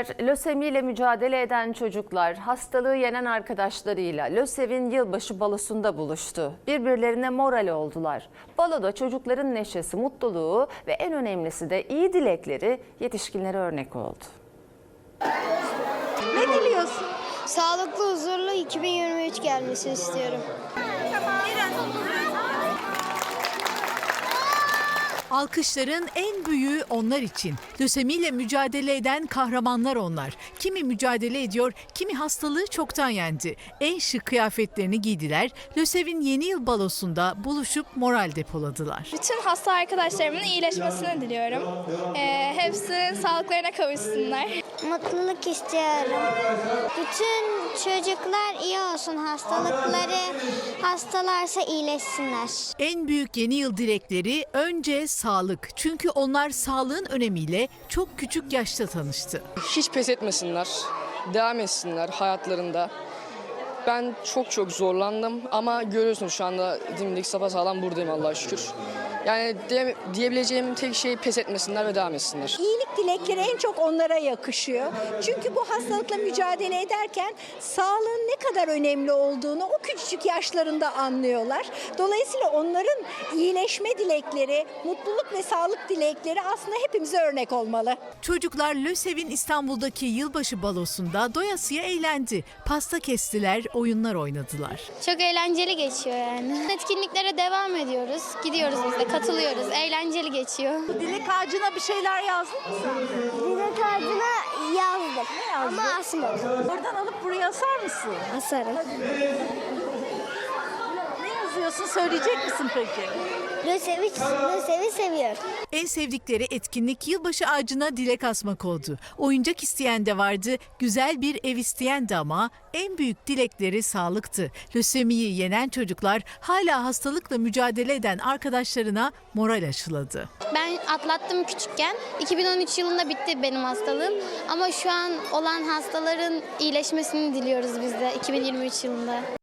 Lösemi ile mücadele eden çocuklar hastalığı yenen arkadaşlarıyla LÖSEV'in yılbaşı balosunda buluştu. Birbirlerine moral oldular. Baloda çocukların neşesi, mutluluğu ve en önemlisi de iyi dilekleri yetişkinlere örnek oldu. Ne diliyorsun? Sağlıklı, huzurlu 2023 gelmesi istiyorum. Alkışların en büyüğü onlar için. Lösemiyle mücadele eden kahramanlar onlar. Kimi mücadele ediyor, kimi hastalığı çoktan yendi. En şık kıyafetlerini giydiler. LÖSEV'in yeni yıl balosunda buluşup moral depoladılar. Bütün hasta arkadaşlarımın iyileşmesini diliyorum. Ee, hepsi sağlıklarına kavuşsunlar. Mutluluk istiyorum. Bütün çocuklar iyi olsun. Hastalıkları hastalarsa iyileşsinler. En büyük yeni yıl dilekleri önce sağlık. Çünkü onlar sağlığın önemiyle çok küçük yaşta tanıştı. hiç pes etmesinler, devam etsinler hayatlarında. Ben çok çok zorlandım ama görüyorsunuz şu anda dimdik sağlam buradayım Allah'a şükür. Yani de- diyebileceğim tek şey pes etmesinler ve devam etsinler. İyilik dilekleri en çok onlara yakışıyor. Çünkü bu hastalıkla mücadele ederken sağlığın ne kadar önemli olduğunu o küçücük yaşlarında anlıyorlar. Dolayısıyla onların iyileşme dilekleri, mutluluk ve sağlık dilekleri aslında hepimize örnek olmalı. Çocuklar LÖSEV'in İstanbul'daki yılbaşı balosunda doyasıya eğlendi. Pasta kestiler, oyunlar oynadılar. Çok eğlenceli geçiyor yani. Etkinliklere devam ediyoruz. Gidiyoruz biz de, katılıyoruz. Eğlenceli geçiyor. Dilek ağacına bir şeyler yazdın mı sen? Dilek ağacına yazdım. yazdın? Ama asmadım. Oradan alıp buraya asar mısın? Asarım. Ne yazıyorsun söyleyecek misin peki? Lösevi, Lösevi seviyorum. En sevdikleri etkinlik yılbaşı ağacına dilek asmak oldu. Oyuncak isteyen de vardı, güzel bir ev isteyen de ama en büyük dilekleri sağlıktı. Lösemiyi yenen çocuklar hala hastalıkla mücadele eden arkadaşlarına moral aşıladı. Ben atlattım küçükken. 2013 yılında bitti benim hastalığım. Ama şu an olan hastaların iyileşmesini diliyoruz biz de 2023 yılında.